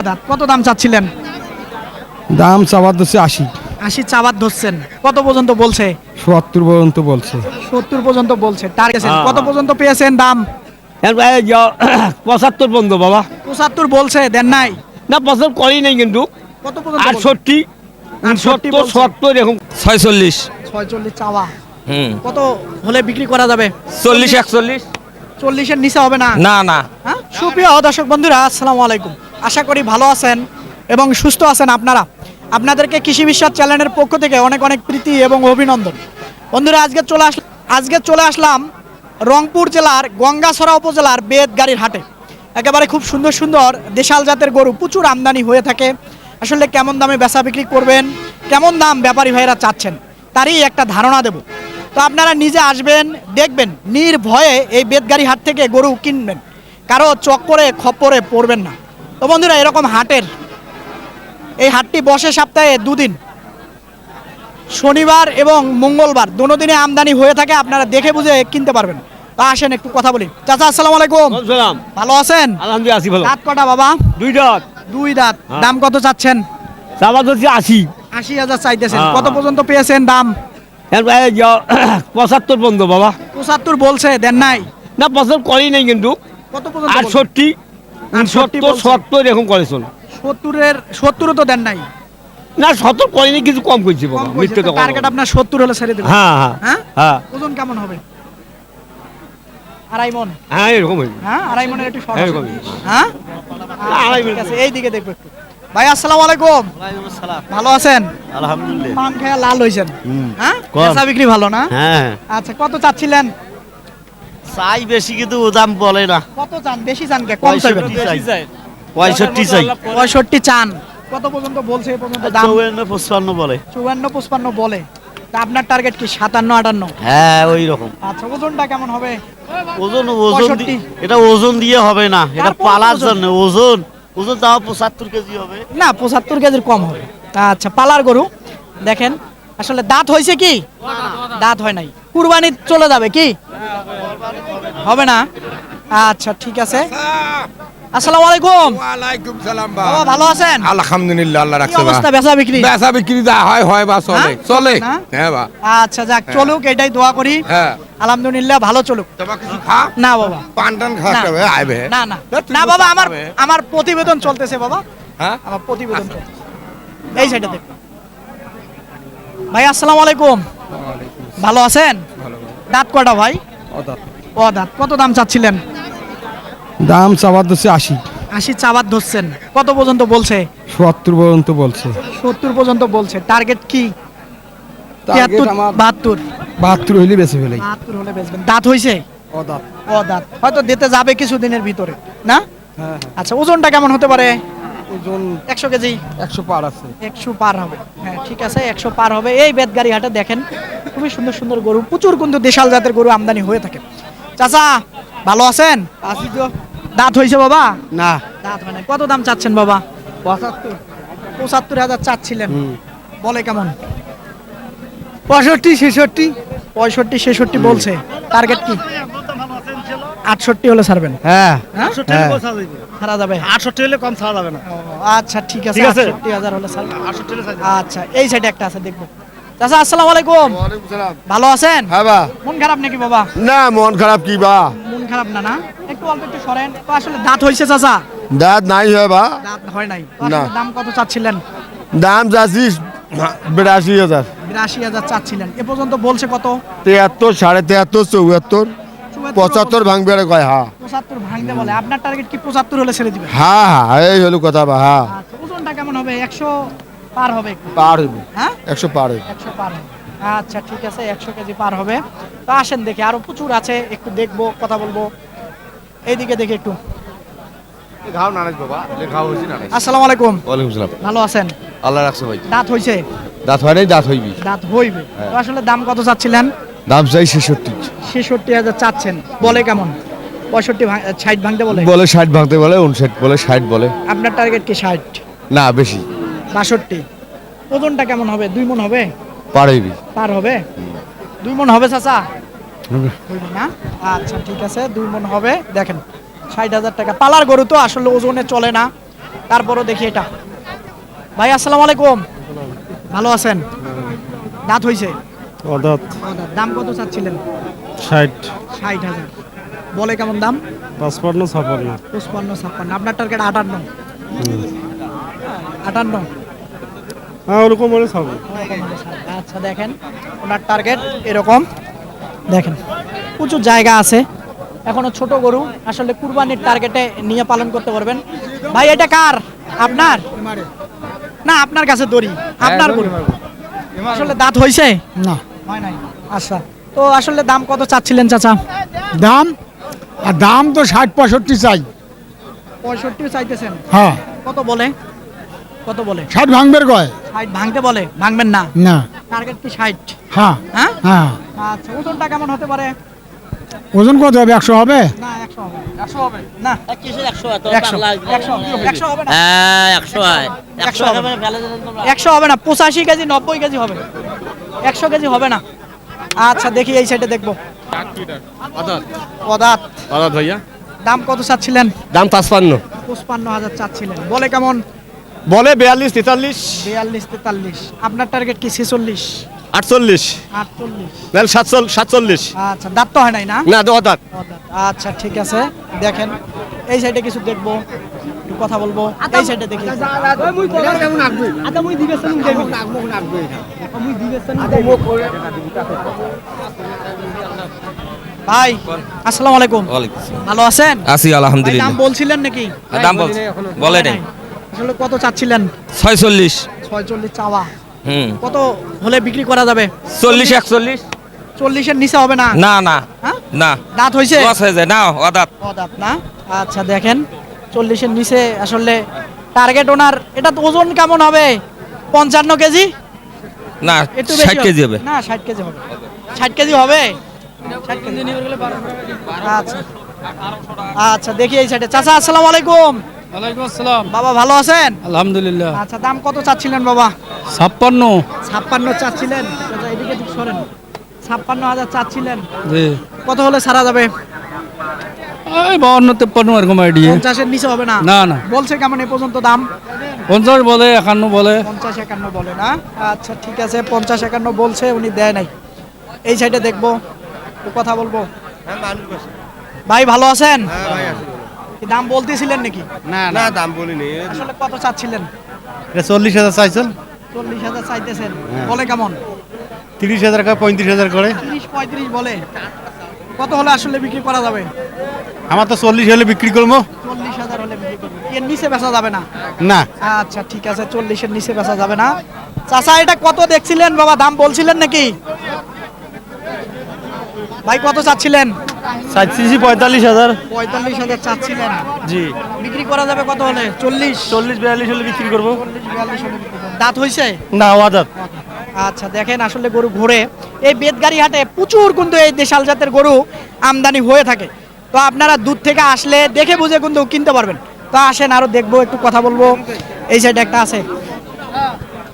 কত দাম চাচ্ছিলেন? দাম চাবার দোষে আশি। আশি চাবাত ধরছেন। কত পর্যন্ত বলছে? চুয়াত্তর পর্যন্ত বলছে। সত্তর পর্যন্ত বলছে। টার্গেট হ্যাঁ, কত পর্যন্ত পেয়েছেন দাম? পঁচাত্তর পর্যন্ত বাবা। পঁচাত্তর বলছে দেন নাই? না পছন্দ করি নাই কিন্তু। কত পর্যন্ত? আটষট্টি। আটষট্টি। সত্তর এরকম। ছয়চল্লিশ। ছয়চল্লিশ চাওয়া। হুম। কত হলে বিক্রি করা যাবে? চল্লিশ একচল্লিশ। চল্লিশের নিচে হবে না? না না। হ্যাঁ? সুপ্রিয় দর্শক বন্ধুরা আসসালামু আলাইকুম। আশা করি ভালো আছেন এবং সুস্থ আছেন আপনারা। আপনাদেরকে কৃষি বিশ্বাস চ্যানেলের পক্ষ থেকে অনেক অনেক প্রীতি এবং অভিনন্দন। বন্ধুরা, আজকে চলে আস আজকে চলে আসলাম রংপুর জেলার গঙ্গাছড়া উপজেলার বেদগাড়ির হাটে। একেবারে খুব সুন্দর সুন্দর দেশাল জাতের গরু প্রচুর আমদানি হয়ে থাকে। আসলে কেমন দামে বেচা বিক্রি করবেন, কেমন দাম ব্যাপারী ভাইয়েরা চাচ্ছেন, তারই একটা ধারণা দেব। তো আপনারা নিজে আসবেন, দেখবেন, নির্ভয়ে এই বেদগাড়ি হাট থেকে গরু কিনবেন। কারও চক্করে, খপ্পরে পড়বেন না। তো বন্ধুরা এরকম হাটের এই হাটটি বসে সপ্তাহে দুদিন। শনিবার এবং মঙ্গলবার দোনো দিনে আমদানি হয়ে থাকে আপনারা দেখে বুঝে কিনতে পারবেন। তা আসেন একটু কথা বলি। চাচা আসসালামু আলাইকুম। সালাম। ভালো আছেন? আলহামদুলিল্লাহ আছি ভালো। দাঁত কটা বাবা? দুই ডট দুই দাঁত। হ্যাঁ। দাম কত চাচ্ছেন? হচ্ছে আশি। আশি হাজার চাইতেছেন। হ্যাঁ। কত পর্যন্ত পেয়েছেন দাম? পঁচাত্তর পর্যন্ত বাবা। পঁচাত্তর বলছে দেন নাই। না পছন্দ করি নাই কিন্তু। কত পর্যন্ত আটষট্টি। আটষট্টি উনসত্তর সত্তর এরকম করেছিল সত্তরের সত্তরও তো দেন নাই। না সত্তর করিনি কিছু কম করছি বাবা তো টার্গেট আপনার সত্তর হলে ছেড়ে দেবেন। হ্যাঁ হ্যাঁ হ্যাঁ? হ্যাঁ। ওজন কেমন হবে? আড়াই মন। হ্যাঁ এরকম হ্যাঁ আড়াই মনের একটু শর্ট হ্যাঁ? আড়াই ঠিক এই দিকে দেখব একটু। ভাই আসসালামু আলাইকুম। ভালো আছেন? আলহামদুলিল্লাহ। পান খেয়ে লাল হয়েছেন। হ্যাঁ? বেচা বিক্রি ভালো না? হ্যাঁ। আচ্ছা কত চাচ্ছিলেন? চাই বেশি কিন্তু দাম বলে না। কত চান? বেশি চান কে? কম চাইবেন। পঁয়ষট্টি চাই। পঁয়ষট্টি চান। কত পর্যন্ত বলছে এই পর্যন্ত দাম? চৌয়ান্ন পঁচপান্ন বলে। চুয়ান্ন পঁচপান্ন বলে। তা আপনার টার্গেট কি? সাতান্ন আটান্ন? হ্যাঁ ওই রকম। আচ্ছা ওজনটা কেমন হবে? ওজন ওজন দি- 65 এটা ওজন দিয়ে হবে না। এটা তারপর পালার ওজন। জন্য। ওজন। ওজন তাও পঁচাত্তর কেজি হবে। না পঁচাত্তর কেজির কম হবে। আচ্ছা পালার গরু। দেখেন আসলে দাঁত হয়েছে কি? দাঁত হয় নাই। কুরবানি চলে যাবে কি? হবে না? আচ্ছা ঠিক আছে। আসসালামু আলাইকুম। ওয়ালাইকুম সালাম বাবা ভালো আছেন? আলহামদুলিল্লাহ আল্লাহ রাখছে অবস্থা? বেচা বিক্রি? বেচা বিক্রি যা হয় হয় বা চলে। হ্যাঁ? চলে। হ্যাঁ বা। আচ্ছা যাক চলুক এটাই দোয়া করি। হ্যাঁ। আলহামদুলিল্লাহ ভালো চলুক। না বাবা। পান টান না। আইবে। না না। না বাবা আমার আমার প্রতিবেদন চলতেছে বাবা। হ্যাঁ? আমার প্রতিবেদন চলতেছে। এই সাইডে দেখ। ভাই আসসালামু আলাইকুম। ভালো আছেন? দাঁত কটা ভাই? ও দাঁত। কত দাম চাচ্ছিলেন? দাম চাবার দোষে আশি। আশি চাবাত ধরছেন। কত পর্যন্ত বলছে? চুয়াত্তর পর্যন্ত বলছে। সত্তর পর্যন্ত বলছে। টার্গেট কি? তিয়াত্তর বাহাত্তর? বাহাত্তর হইলে বেঁচে ফেলে। বাহাত্তর হলে বেচবেন দাঁত হয়েছে অদাত ও দাঁত। হয়তো দিতে যাবে কিছুদিনের ভিতরে। না? হ্যাঁ। আচ্ছা ওজনটা কেমন হতে পারে? ওজন একশো কেজি। একশো পার আছে। একশো পার হবে। হ্যাঁ ঠিক আছে একশো পার হবে। এই বেদগাড়ি হাটে দেখেন খুবই সুন্দর সুন্দর গরু প্রচুর কিন্তু দেশাল জাতের গরু আমদানি হয়ে থাকে। চাচা ভালো আছেন? আশি তো। দাঁত হয়েছে বাবা? না। দাঁত হয় না কত দাম চাচ্ছেন বাবা? পঁচাত্তর। পঁচাত্তর হাজার চাচ্ছিলেন। বলে কেমন? পঁয়ষট্টি ছেষট্টি। পঁয়ষট্টি ছেষট্টি বলছে। টার্গেট কি? আটষট্টি হলে ছাড়বেন। হ্যাঁ। হ্যাঁ? হ্যাঁ ছাড়া যাবে। আটষট্টি হলে কম ছাড়া যাবে না। আচ্ছা ঠিক আছে আটষট্টি হাজার হলে ছাড়বেন। আচ্ছা এই সাইডে একটা আছে দেখব। চাচা আসসালামু আলাইকুম। ভালো আছেন? হ্যাঁ বা। মন খারাপ নাকি বাবা? না মন খারাপ কি বা? মন খারাপ না না? একটু অল্প একটু সরেন। আসলে দাঁত চাচা? দাঁত নাই হয় বা। দাঁত হয় নাই। দাম কত চাচ্ছিলেন? দাম যাচ্ছি বিরাশি হাজার। বিরাশি হাজার চাচ্ছিলেন। এ পর্যন্ত বলছে কত? তিয়াত্তর সাড়ে তিয়াত্তর চৌয়াত্তর। পঁচাত্তর ভাঙবে রে কয় হ্যাঁ। পঁচাত্তর ভাঙতে বলে। আপনার টার্গেট কি পঁচাত্তর হলে ছেড়ে দিবেন? হ্যাঁ হ্যাঁ এই হলো কথা বা হ্যাঁ। আচ্ছা ওজনটা কেমন হবে? একশো পার হবে একটু। পার হইবে। হ্যাঁ? একশো পার হইবে। একশো পার হবে। আচ্ছা ঠিক আছে একশো কেজি পার হবে। তো আসেন দেখি আরও প্রচুর আছে একটু দেখব কথা বলব। এইদিকে দেখি একটু। ঘাও নারাজ বাবা ঘাও হয়েছে নারাজ। আসসালামু আলাইকুম। ওয়ালাইকুম সালাম। ভালো আছেন? আল্লাহ রাখছে ভাই। দাঁত হয়েছে দাঁত হয় নাই দাঁত হইবি দাঁত হইবে। আসলে দাম কত চাচ্ছিলেন? দাম চাই ছেষট্টি। ছেষট্টি হাজার চাচ্ছেন। বলে কেমন? পঁয়ষট্টি ষাট ভাঙতে বলে? বলে ষাট ভাঙতে বলে উনষাট বলে ষাট বলে। আপনার টার্গেট কি ষাট? না বেশি। বাষট্টি। ওজনটা কেমন হবে? দুই মন হবে? পার হইবি পার হবে? দুই মন হবে চাচা? হইবে না? আচ্ছা ঠিক আছে দুই মন হবে। দেখেন ষাট হাজার টাকা। পালার গরু তো আসলে ওজনে চলে না। তারপরও দেখি এটা। ভাই আসসালামু আলাইকুম। ভালো আছেন? দাঁত হইছে? অদাত দাম কত চাচ্ছিলেন? ষাট। ষাট হাজার। বলে কেমন দাম? পাঁচপান্ন ছাপান্ন পঁচপান্ন ছাপ্পান্ন। আপনার টার্গেট আটান্ন। আটান্ন? হ্যাঁ ওরকম ছাপান্ন আচ্ছা দেখেন। ওনার টার্গেট এরকম। দেখেন প্রচুর জায়গা আছে। এখনও ছোট গরু। আসলে কুরবানির টার্গেটে নিয়ে পালন করতে পারবেন। ভাই এটা কার? আপনার? না আপনার কাছে দড়ি আপনার গরু। আসলে দাঁত হয়েছে না। হয় নাই। আচ্ছা। তো আসলে দাম কত চাচ্ছিলেন চাচা? দাম? আর দাম তো ষাট পঁয়ষট্টি চাই। পঁয়ষট্টি চাইতেছেন। হ্যাঁ। কত বলে? কত বলে? ষাট ভাঙবের কয়? ষাট ভাঙতে বলে? ভাঙবেন না? না। টার্গেট কি ষাট? হ্যাঁ। হ্যাঁ? হ্যাঁ। আচ্ছা ওজনটা কেমন হতে পারে? ওজন কত হবে? একশো হবে? একশো হবে। না পঁচাশি কেজি নব্বই কেজি হবে। একশো কেজি হবে না। আচ্ছা দেখি এই সাইডে দেখব। ভাইয়া। দাম কত চাচ্ছিলেন? দাম পাঁচপান্ন। পঁচপান্ন হাজার চাচ্ছিলেন। বলে কেমন? বলে বিয়াল্লিশ তেতাল্লিশ। বিয়াল্লিশ তেতাল্লিশ। আপনার টার্গেট কি? ছেচল্লিশ। আটচল্লিশ। আটচল্লিশ। নাহলে সাতচল সাতচল্লিশ। আচ্ছা দাঁত তো হয় নাই না? না দু হাজার আচ্ছা ঠিক আছে। দেখেন এই সাইডে কিছু দেখব। একটু কথা বলব। এই সাইডে দেখি। আদা মুই দিবেছেন মুই দিবেছেন ভাই আসসালামু আলাইকুম। ভালো আছেন? আছি আলহামদুলিল্লাহ দাম বলছিলেন নাকি? দাম বলে নাই। আসলে কত চাচ্ছিলেন? ছয়চল্লিশ। ছয়চল্লিশ চাওয়া। কত হলে বিক্রি করা যাবে? চল্লিশ একচল্লিশ। চল্লিশের নিচে হবে না? না না। হ্যাঁ? না। দাঁত হয়েছে? লস হয়ে না অদাত। পদাপ না? আচ্ছা দেখেন। চল্লিশের নিচে আসলে টার্গেট ওনার এটা ওজন কেমন হবে? পঞ্চান্ন কেজি? না একটু ষাট কেজি হবে। না ষাট কেজি হবে। ষাট কেজি হবে? আচ্ছা। আচ্ছা দেখি এই সাইডে চাচা আসসালামু আলাইকুম। ওয়ালাইকুম আসসালাম। বাবা ভালো আছেন? আলহামদুলিল্লাহ। আচ্ছা দাম কত চাচ্ছিলেন বাবা? ছাপ্পান্ন। ছাপ্পান্ন চাচ্ছিলেন? এদিকে সরেন। ছাপ্পান্ন হাজার চাচ্ছিলেন। জি। কত হলে ছাড়া যাবে? ওই বাউন্ন তেপ্পান্ন এরকম আইডিয়া পঞ্চাশের নিচে হবে না? না না। বলছে কেমন এ পর্যন্ত দাম? পঞ্চাশ বলে একান্ন বলে। পঞ্চাশ একান্ন বলে না? আচ্ছা ঠিক আছে পঞ্চাশ একান্ন বলছে উনি দেয় নাই। এই সাইডে দেখব। কথা বলব। ভাই ভালো আছেন? কি দাম বলতেছিলেন নাকি? না না দাম বলিনি। আসলে কত চাচ্ছিলেন? চল্লিশ হাজার চাইছেন। চল্লিশ হাজার চাইতেছেন। বলে কেমন? তিরিশ হাজার করে পঁয়ত্রিশ হাজার করে। তিরিশ পঁয়ত্রিশ বলে। কত হলে আসলে বিক্রি করা যাবে? আমার তো চল্লিশ হলে বিক্রি করব। চল্লিশ হাজার হলে বিক্রি করবে। এর নিচে বেচা যাবে না? না। আচ্ছা ঠিক আছে চল্লিশের নিচে বেচা যাবে না। চাচা এটা কত দেখছিলেন? বাবা দাম বলছিলেন নাকি? ভাই কত চাচ্ছিলেন? পঁয়তাল্লিশ হাজার। পঁয়তাল্লিশ হাজার চাচ্ছিলেন জি। বিক্রি করা যাবে কত হলে? চল্লিশ? চল্লিশ বিয়াল্লিশ হলে বিক্রি করব। দাঁত হয়েছে না ওয়াদাত আচ্ছা দেখেন আসলে গরু ঘোরে। এই বেদগাড়ি হাটে প্রচুর কিন্তু এই দেশাল জাতের গরু আমদানি হয়ে থাকে। তো আপনারা দূর থেকে আসলে দেখে বুঝে কিন্তু কিনতে পারবেন। তো আসেন আরও দেখব একটু কথা বলব। এই সাইডে একটা আছে।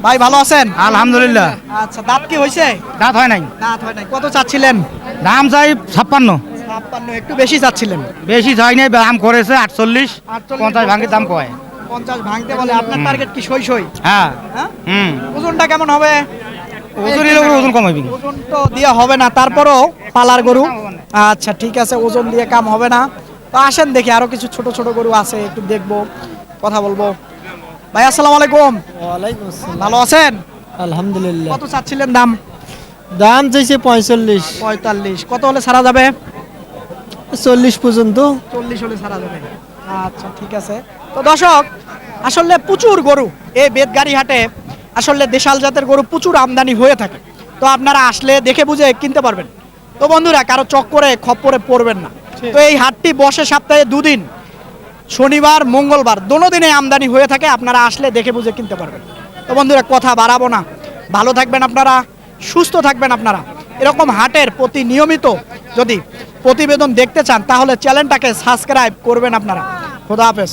ভাই ভালো আছেন? আলহামদুলিল্লাহ। আচ্ছা দাঁত কি হয়েছে দাঁত হয় নাই। দাঁত হয় নাই। কত চাচ্ছিলেন? দাম চাই ছাপ্পান্ন। ছাপ্পান্ন একটু বেশি চাচ্ছিলেন? বেশি চাই নাই দাম করেছে আটচল্লিশ আটচল্লিশ পঞ্চাশ ভাঙের দাম কয়। পঞ্চাশ ভাঙতে বলে আপনার টার্গেট কি সই সই? হ্যাঁ। হ্যাঁ? হুম। ওজনটা কেমন হবে? ওজন এলে ওজন ওজন তো হবে না তারপরও পালার গরু। আচ্ছা ঠিক আছে ওজন দিয়ে কাম হবে না। তো আসেন দেখি আরও কিছু ছোট ছোট গরু আছে একটু দেখব কথা বলব। ভাই আসসালামু আলাইকুম। ওয়ালাইকুম আসসালাম। ভালো আছেন? আলহামদুলিল্লাহ। কত চাচ্ছিলেন দাম? দাম চাইছে পঁয়তাল্লিশ। পঁয়তাল্লিশ। কত হলে ছাড়া যাবে? চল্লিশ পর্যন্ত। চল্লিশ হলে ছাড়া যাবে আচ্ছা ঠিক আছে। তো দর্শক আসলে প্রচুর গরু এই বেদগাড়ি হাটে আসলে দেশাল জাতের গরু প্রচুর আমদানি হয়ে থাকে। তো আপনারা আসলে দেখে বুঝে কিনতে পারবেন। তো বন্ধুরা কারও চক্করে খপ্পরে পড়বেন না। তো এই হাটটি বসে সপ্তাহে দুদিন শনিবার মঙ্গলবার দোনো দিনে আমদানি হয়ে থাকে। আপনারা আসলে দেখে বুঝে কিনতে পারবেন। তো বন্ধুরা কথা বাড়াবো না। ভালো থাকবেন আপনারা সুস্থ থাকবেন আপনারা। এরকম হাটের প্রতি নিয়মিত যদি প্রতিবেদন দেখতে চান তাহলে চ্যানেলটাকে সাবস্ক্রাইব করবেন আপনারা। খোদা হাফেজ।